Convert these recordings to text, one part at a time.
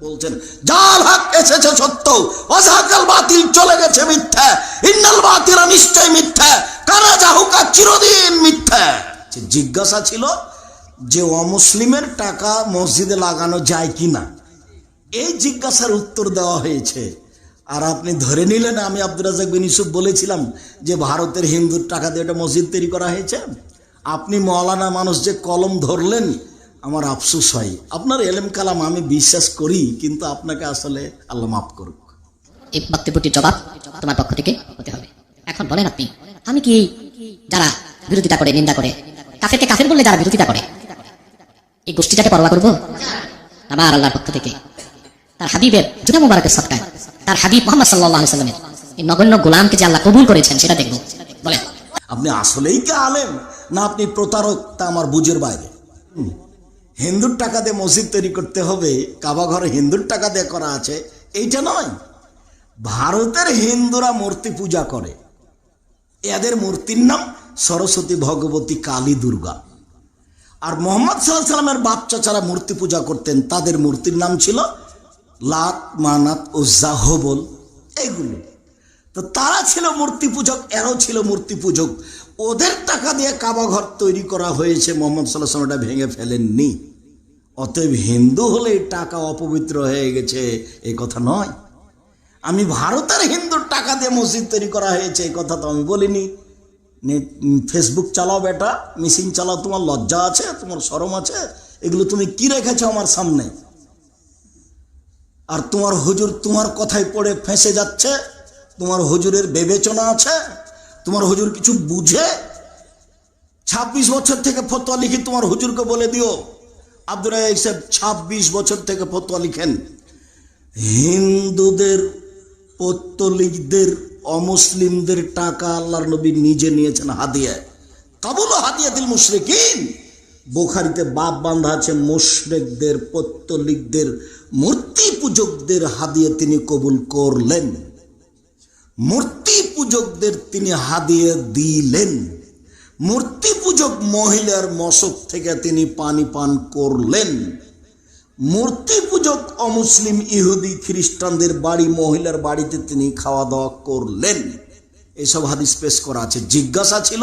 বলছেন জাল হক এসেছে সত্য অজাকাল বাতিল চলে গেছে মিথ্যা, ইন্নাল বাতিল নিশ্চয় মিথ্যা, কারা যাহুকা চিরদিন মিথ্যা? জিজ্ঞাসা ছিল যে, অমুসলিমের টাকা মসজিদে লাগানো যায় কি না এই জিজ্ঞাসার উত্তর দেওয়া হয়েছে, আর আপনি ধরে নিলেন, আমি আব্দুর রাজাক বিন ইউসুফ বলেছিলাম যে, ভারতের হিন্দুর টাকা দিয়ে একটা মসজিদ তৈরি করা হয়েছে। আপনি মৌলানা মানুষ যে কলম ধরলেন আমার আফসুস হয়। আপনার এলেম কালাম আমি বিশ্বাস করি কিন্তু আপনাকে আসলে আল্লাহ মাফ করুক। এই বক্তব্যটির জবাব তোমার পক্ষ থেকে হতে হবে। এখন বলেন আপনি আমি কি যারা বিরোধিতা করে নিন্দা করে কাফেরকে কাফের বললে যারা বিরোধিতা করে এই গোষ্ঠীটাকে পরোয়া করব? আমার আল্লাহর পক্ষ থেকে। তার হাবিবের জুতা মুবারকের সৎকায় তার হাবিব মোহাম্মদ সাল্লাহ সাল্লামের এই নগণ্য গোলামকে যে আল্লাহ কবুল করেছেন সেটা দেখব। বলেন। আপনি আসলেই কি আলেম না আপনি প্রতারক তা আমার বুঝের বাইরে। হুম। হিন্দুর টাকা দিয়ে মসজিদ তৈরি করতে হবে, কাবা ঘরে হিন্দুর টাকা দিয়ে করা আছে, এইটা নয়। ভারতের হিন্দুরা মূর্তি পূজা করে। এদের মূর্তির নাম সরস্বতী ভগবতী কালী দুর্গা। আর মোহাম্মদ সাল্লামের বাচ্চা যারা মূর্তি পূজা করতেন, তাদের মূর্তির নাম ছিল লাত, মানাত ওজ্জা হবল এইগুলো। তো তারা ছিল মূর্তি পূজক, এরাও ছিল মূর্তি পূজক। ওদের টাকা দিয়ে কাবা ঘর তৈরি করা হয়েছে, মোহাম্মদ সাল্লাহ সাল্লাম এটা ভেঙে ফেলেননি। অতএব হিন্দু হলে টাকা অপবিত্র হয়ে গেছে, এই কথা নয়। আমি ভারতের হিন্দুর টাকা দিয়ে মসজিদ তৈরি করা হয়েছে, এই কথা তো আমি বলিনি। ফেসবুক চালাও বেটা মেশিন চালাও, তোমার লজ্জা আছে, তোমার সরম আছে, এগুলো তুমি কি রেখেছো আমার সামনে? আর তোমার হুজুর তোমার কথায় পড়ে ফেঁসে যাচ্ছে, তোমার হুজুরের বিবেচনা আছে, তোমার হুজুর কিছু বুঝে, ছাব্বিশ বছর থেকে ফতোয়া লিখি তোমার হুজুরকে বলে দিও। আব্দুল সাহেব ছাব্বিশ বছর থেকে ফতোয়া লিখেন, হিন্দুদের, পত্তলিকদের, অমুসলিমদের টাকা আল্লাহর নবী নিজে নিয়েছেন হাদিয়া। কাবুল হাদিয়া দিল মুশরিকিন। বোখারিতে বাপ বান্ধা আছে, মুশরেকদের, পত্তলিকদের, মূর্তি পূজকদের হাদিয়া তিনি কবুল করলেন। মূর্তি পূজকদের তিনি হাদিয়ে দিলেন। মূর্তি পূজক মহিলার মশক থেকে তিনি পানি পান করলেন। মূর্তি পূজক অমুসলিম ইহুদি খ্রিস্টানদের বাড়ি, মহিলার বাড়িতে তিনি খাওয়া দাওয়া করলেন। এসব হাদিস পেশ করা আছে। জিজ্ঞাসা ছিল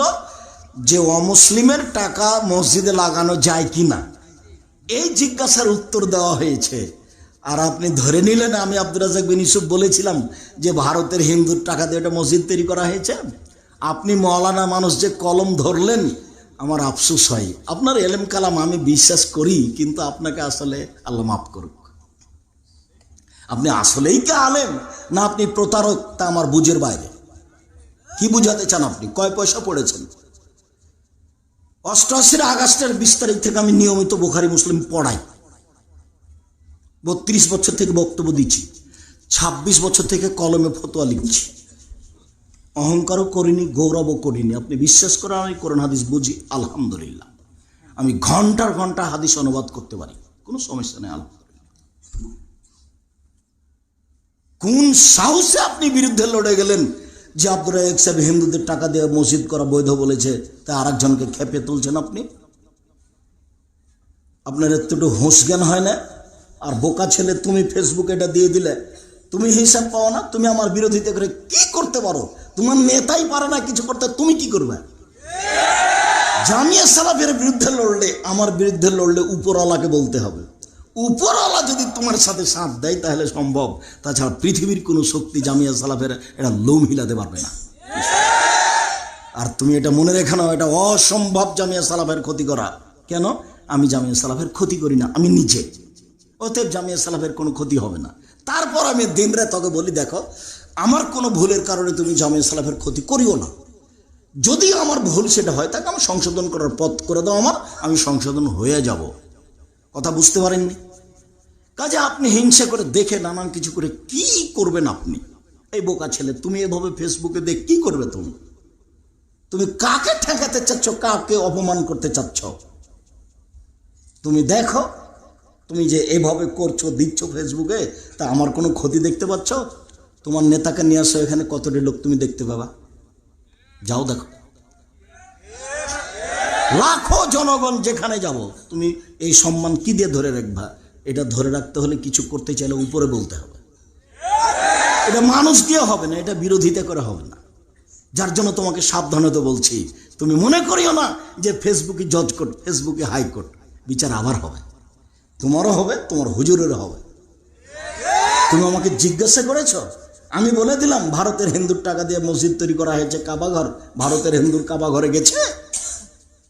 যে অমুসলিমের টাকা মসজিদে লাগানো যায় কি না এই জিজ্ঞাসার উত্তর দেওয়া হয়েছে। আর আপনি ধরে নিলেন, আমি আব্দুর রাজাক বিন ইউসুফ বলেছিলাম যে ভারতের হিন্দুর টাকা দিয়ে একটা মসজিদ তৈরি করা হয়েছে। আপনি মৌলানা মানুষ যে কলম ধরলেন, আমার আফসুস হয়। আপনার এলেম কালাম আমি বিশ্বাস করি, কিন্তু আপনাকে আসলে আল্লাহ মাফ করুক। আপনি আসলেই কি আলেম, না আপনি প্রতারক, তা আমার বুঝের বাইরে। কি বুঝাতে চান আপনি? কয় পয়সা পড়েছেন? অষ্টআশির আগস্টের বিশ তারিখ থেকে আমি নিয়মিত বোখারি মুসলিম পড়াই। বত্রিশ বছর থেকে বক্তব্য দিচ্ছি। ছাব্বিশ বছর থেকে কলমে ফতোয়া লিখছি। অহংকারও করিনি, গৌরবও করিনি। আপনি বিশ্বাস করেন, আমি কোরআন হাদিস বুঝি, আলহামদুলিল্লাহ। আমি ঘণ্টার ঘণ্টা হাদিস অনুবাদ করতে পারি। কোনো সমস্যা নেই, আলহামদুলিল্লাহ। কোন সাহসে আপনি বিরুদ্ধে লড়ে গেলেন যে আব্দুল রাজাক সাহেব হিন্দুদের টাকা দিয়ে মসজিদ করা বৈধ বলেছে তা আরেকজনকে খেপে তুলছেন আপনি? আপনার একটু হুঁশ জ্ঞান হয় না? আর বোকা ছেলে তুমি ফেসবুকে এটা দিয়ে দিলে তুমি হিসাব পাও না, তুমি আমার বিরোধিতা করে কি করতে পারো? তোমার নেতাই পারে না কিছু করতে, তুমি কি করবে? জামিয়া সালাফের বিরুদ্ধে লড়লে, আমার বিরুদ্ধে লড়লে উপরওয়ালাকে বলতে হবে। উপরওয়ালা যদি তোমার সাথে সাথ দেয়, তাহলে সম্ভব। তাছাড়া পৃথিবীর কোনো শক্তি জামিয়া সালাফের এটা লোম হিলাতে পারবে না। আর তুমি এটা মনে রেখে নাও, এটা অসম্ভব জামিয়া সালাফের ক্ষতি করা। কেন? আমি জামিয়া সালাফের ক্ষতি করি না, আমি নিজে। অতএব জামিয়া সালাফের কোনো ক্ষতি হবে না। তারপর আমি দিনরে তোকে বলি, দেখো, আমার কোনো ভুলের কারণে তুমি জামিয়া সালাফের ক্ষতি করিও না। যদি আমার ভুল সেটা হয়, তাকে আমার সংশোধন করার পথ করে দাও আমার, আমি সংশোধন হয়ে যাব। কথা বুঝতে পারেননি? কাজে আপনি হিংসা করে দেখে নানান কিছু করে কি করবেন আপনি? এই বোকা ছেলে, তুমি এভাবে ফেসবুকে দেখ, কি করবে তুমি? তুমি কাকে ঠেকাতে চাচ্ছ, কাকে অপমান করতে চাচ্ছ? তুমি দেখো তুমি যে এভাবে করছ, দিচ্ছ ফেসবুকে, তা আমার কোনো ক্ষতি দেখতে পাচ্ছ? তোমার নেতাকে নিয়ে আসো, এখানে কতটি লোক তুমি দেখতে পাবা? যাও দেখো। লাখো জনগণ যেখানে যাব, তুমি এই সম্মান কি দিয়ে ধরে রাখবা? এটা ধরে রাখতে হলে কিছু করতে চাইলে উপরে বলতে হবে। এটা মানুষ দিয়ে হবে না, এটা বিরোধিতা করে হবে না। যার জন্য তোমাকে সাবধানতা বলছি, তুমি মনে করিও না যে ফেসবুকে জজ কোর্ট ফেসবুকে হাইকোর্ট বিচার আবার হবে। তোমারও হবে, তোমার হুজুরেরও হবে। তুমি আমাকে জিজ্ঞাসা করেছ? আমি বলে দিলাম, ভারতের হিন্দুর টাকা দিয়ে মসজিদ তৈরি করা হয়েছে, কাবাঘর। ভারতের হিন্দুর কাবাঘরে গেছে।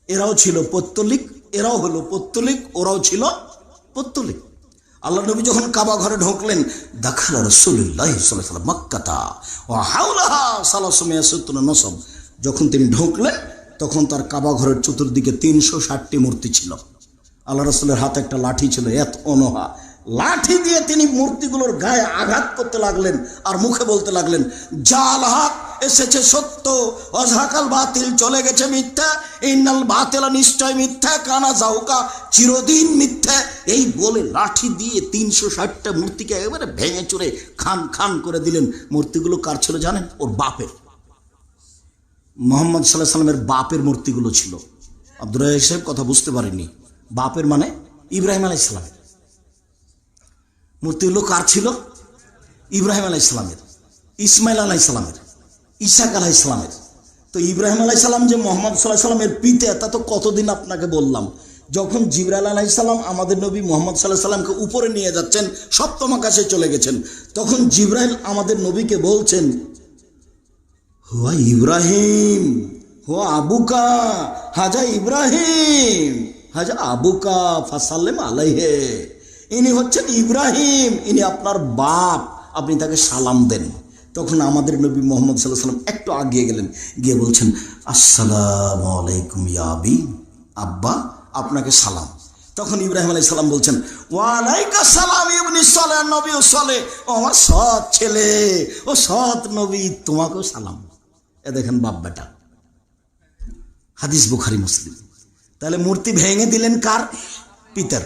এরাও ছিল পত্তলিক, এরাও হলো পত্তলিক, ওরাও ছিল পত্তলিক। আল্লাহ নবী যখন কাবা ঘরে ঢুকলেন, দেখাল রসুল্লাহ নসব। যখন তিনি ঢুকলেন, তখন তার কাবা ঘরের চতুর্দিকে তিনশো ষাটটি মূর্তি ছিল। আল্লাহ রসুলের হাতে একটা লাঠি ছিল, এত অনহা। লাঠি দিয়ে তিনি মূর্তিগুলোর গায়ে আঘাত করতে লাগলেন আর মুখে বলতে লাগলেন, জাল হাত, এসেছে সত্য। অঝাকাল বাতিল, চলে গেছে মিথ্যা। ইন্নাল বাতিলা নিশ্চয় মিথ্যা। কানা জাউকা চিরদিন মিথ্যা। এই বলে লাঠি দিয়ে তিনশো ষাটটা মূর্তিকে একেবারে ভেঙে চড়ে খান খান করে দিলেন। মূর্তিগুলো কার ছিল জানেন? ওর বাপের। মোহাম্মদ সাল্লাহ সাল্লামের বাপের মূর্তিগুলো ছিল। রাজাক সাহেব কথা বুঝতে পারেননি। বাপের মানে ইব্রাহিম আলাই ইসলামের মূর্তিগুলো কার ছিল? ইব্রাহিম আলাই ইসলামের ইসমাইল আলাই ইসলামের ইসাক আলাহ ইসলামের তো ইব্রাহিম আলাই সালাম যে মোহাম্মদ সাল্লাহ সাল্লামের পিতা, তা তো কতদিন আপনাকে বললাম? যখন জিবরাল আলাহ সালাম আমাদের নবী মোহাম্মদ সাল্লাহ সাল্লামকে উপরে নিয়ে যাচ্ছেন, সপ্তম আকাশে চলে গেছেন, তখন জিব্রাইল আমাদের নবীকে বলছেন, হুয়া ইব্রাহিম, হুয়া আবুকা, হাজা ইব্রাহিম। হাজা আবুকা ফাসাল্লেম আলাইহে। ইনি হচ্ছেন ইব্রাহিম, ইনি আপনার বাপ। আপনি তাকে সালাম দেন। তখন আমাদের নবী মোহাম্মদ সাল্লাহ সাল্লাম একটু আগিয়ে গেলেন, গিয়ে বলছেন, আসসালাম আলাইকুম ইয়াবি আব্বা, আপনাকে সালাম। তখন ইব্রাহিম আলাই সালাম বলছেন ওয়ালাইকা সালাম ইবনি সলে নবী ও সলে, ও আমার সৎ ছেলে, ও সৎ নবী, তোমাকেও সালাম। এ দেখেন বাপ বেটা হাদিস বুখারি, মুসলিম। তাহলে মূর্তি ভেঙে দিলেন কার? পিতার।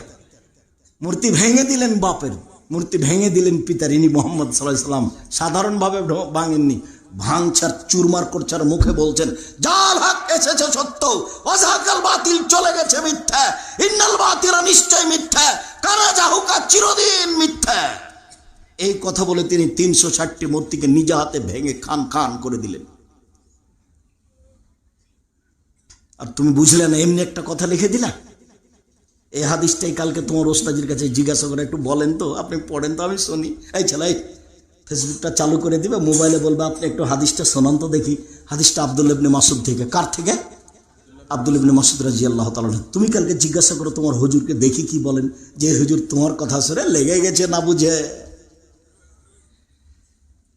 মূর্তি ভেঙে দিলেন বাপের। মূর্তি ভেঙে দিলেন পিতার। ইনি মোহাম্মদ সাল্লাহ সাল্লাম সাধারণভাবে ভাঙেননি। ভাঙছার, চুরমার করছার মুখে বলছেন, জাল হাক এসেছে সত্য। অজাকাল বাতিল চলে গেছে মিথ্যা। ইন্নাল বাতিলা নিশ্চয় মিথ্যা। কারা জাহুকা চিরদিন মিথ্যা। এই কথা বলে তিনি তিনশো ষাটটি মূর্তিকে নিজ হাতে ভেঙে খান খান করে দিলেন। আর তুমি বুঝলে না, এমনি একটা কথা লিখে দিলা? এই হাদিসটাই কালকে তোমার ওস্তাজির কাছে জিজ্ঞাসা করে একটু বলেন তো, আপনি পড়েন তো, আমি শুনি। এই ছেলে ফেসবুকটা চালু করে দিবে, মোবাইলে বলবে, আপনি একটু হাদিসটা শোনান তো দেখি। হাদিসটা আব্দুল ইবনে মাসুদ থেকে। কার থেকে? আব্দুল ইবনে মাসুদ রাজি আল্লাহ তালা তুমি কালকে জিজ্ঞাসা করো তোমার হুজুরকে, দেখি কি বলেন। যে হুজুর তোমার কথা শুনে লেগে গেছে না বুঝে।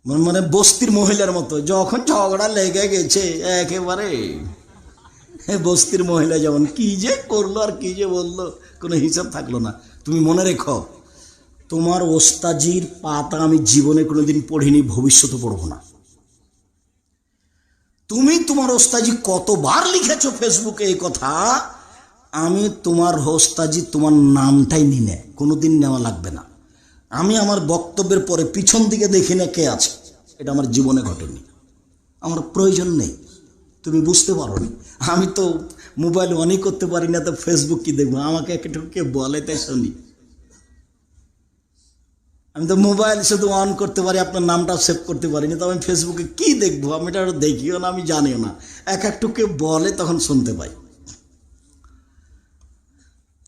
মানে- মানে বস্তির মহিলার মতো, যখন ঝগড়া লেগে গেছে, একেবারে। বস্তির মহিলা যেমন, কি যে করল আর কি যে বলল, কোনো হিসাব থাকল না। তুমি মনে রেখো, তোমার ওস্তাজির পাতা আমি জীবনে কোনোদিন পড়িনি, ভবিষ্যতে পড়ব না। তুমি তোমার ওস্তাজি কতবার লিখেছ ফেসবুকে এই কথা? আমি তোমার ওস্তাজি তোমার নামটাই নিনে কোনোদিন নেওয়া লাগবে না। আমি আমার বক্তব্যের পরে পিছন দিকে দেখি না কে আছে। এটা আমার জীবনে ঘটেনি। আমার প্রয়োজন নেই। তুমি বুঝতে পারো নি আমি তো মোবাইল অনই করতে পারি না তো ফেসবুক কি দেখব? আমাকে একটু কে বলে তাই শুনি। আমি তো মোবাইল শুধু অন করতে পারি, আপনার নামটা সেভ করতে পারি না তো আমি ফেসবুকে কি দেখব? আমি এটা দেখিও না, আমি জানিও না। এক একটু কে বলে তখন শুনতে পাই।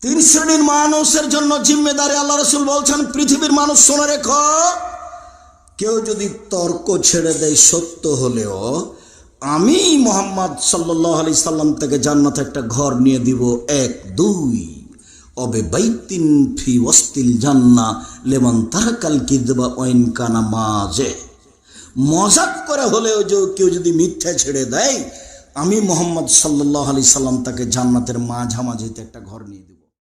তিন শ্রেণির মানুষের জন্য জিম্মেদারি, আল্লাহ রসুল বলছেন, পৃথিবীর মানুষ শুনে রেখো, কেউ যদি তর্ক ছেড়ে দেয় সত্য হলেও আমি মোহাম্মদ সাল্লাহ আলি সাল্লাম থেকে জান্নাতে একটা ঘর নিয়ে দিব, এক, দুই। অবে বাইতিন ফি ওয়াস্তিল জান্না লেমন তার তারাকাল কিদবা ওয়াইন কানা মাঝে মজাক করে হলেও যে কেউ যদি মিথ্যা ছেড়ে দেয়, আমি মোহাম্মদ সাল্লাহ আলি সাল্লাম তাকে জান্নাতের মাঝামাঝিতে একটা ঘর নিয়ে দেব।